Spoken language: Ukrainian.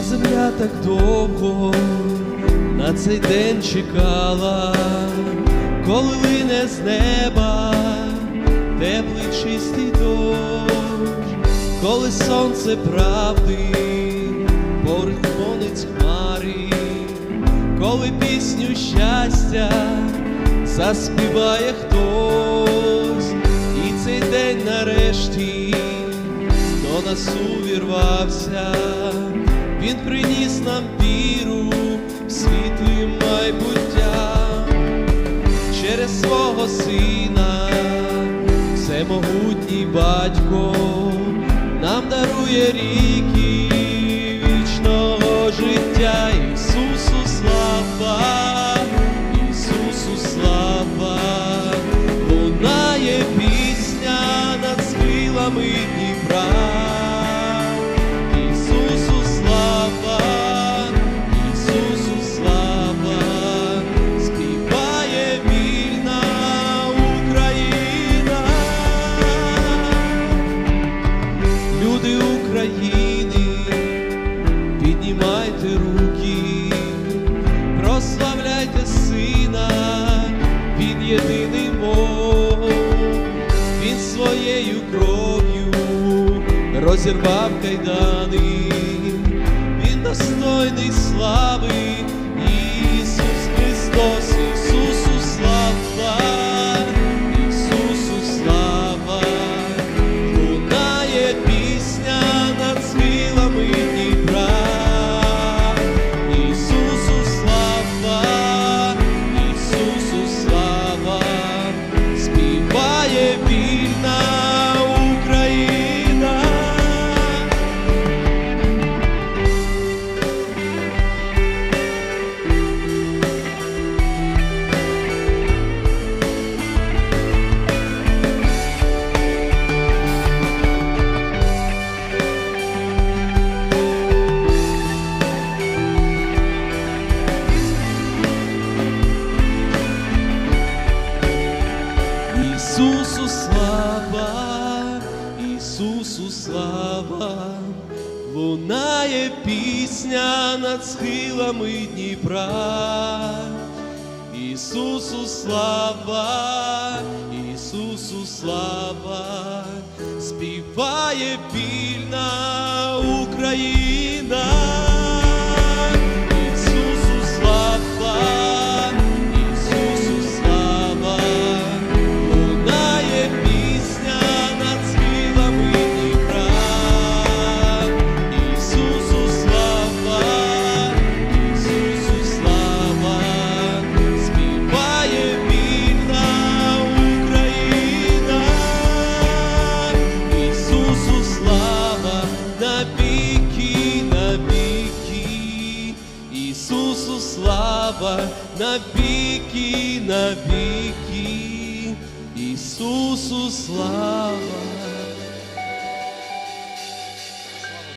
так довго на цей день чекала, коли лине з неба теплий чистий дощ, коли сонце правди порхмонить хмари, коли пісню щастя заспіває хтось, і цей день нарешті до нас увірвався, він приніс нам віру в світлі майбуття. Через свого сина, всемогутній батько нам дарує ріки вічного життя, Ісусу своєю кров'ю розірвав кайдани, він достойний слави, Ісусу слава, Ісусу слава, лунає пісня над схилами Дніпра. Ісусу слава, Ісусу слава, співає вільна Україна. Слава на навіки, на віки, Ісусу слава.